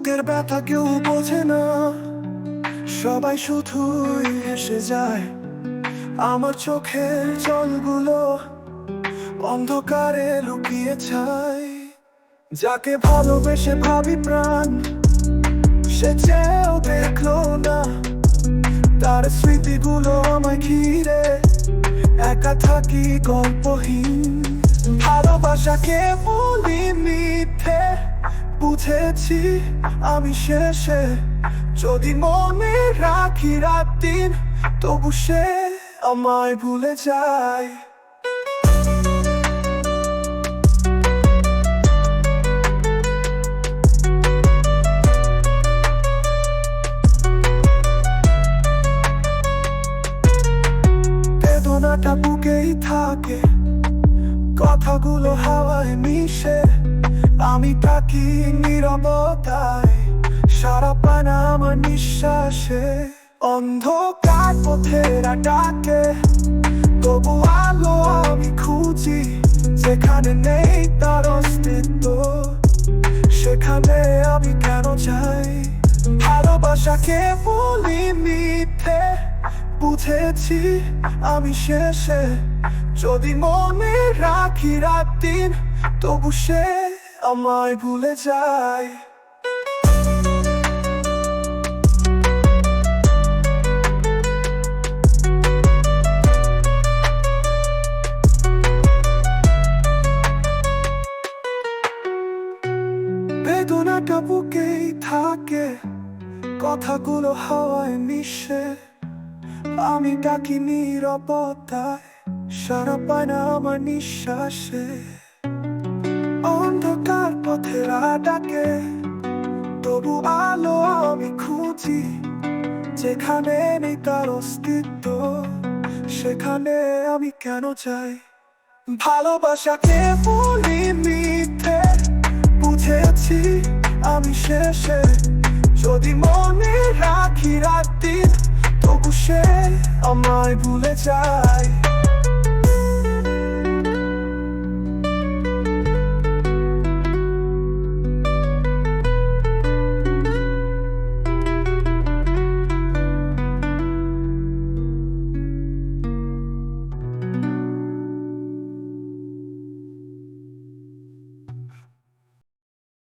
বুকের ব্যথা কেউ বোঝে না। সবাই শুধুই এসে যায়। আমার চোখের জলগুলো অন্ধকারে লুকিয়ে ছাই। যাকে ভালোবেসে ভাবি প্রাণ, সে চেয়েও দেখল না। তার স্মৃতিগুলো আমায় ঘিরে, একা থাকি গল্পহীন। ভালোবাসাকে বলি মিথ্যে বুঝেছি আমি শেষে। যদি মনে রাখি রাত দিন, তবু সে আমায় ভুলে যায়। বেদনাটা বুকেই থাকে। কথাগুলো হাওয়ায় মিশে। আমি থাকি নীরবতায়, সারা পায় না আমার নিঃশ্বাসে। অন্ধকার পথের ডাকে, তবু আলো আমি খুঁজি, যেখানে নেই তার অস্তিত্ব। সেখানে আমি কেন চাই? ভালোবাসাকে বলি মিথ্যে। বুঝেছি আমি শেষে। যদি মনে রাখি রাত দিন, তবু সে আমায় ভুলে যায়। বেদনাটা বুকেই থাকে, কথাগুলো হাওয়ায় মিশে। আমি ডাকি নীরবতায় সারা পায় না আমার নিঃশ্বাসে। অন্ধকার পথেরা ডাকে তবু আলো আমি খুঁজি। যেখানে নেই তার অস্তিত্ব, সেখানে আমি কেন চাই ভালোবাসাকে বলি মিথ্যে? বুঝেছি আমি শেষে। আমায় ভুলে যায়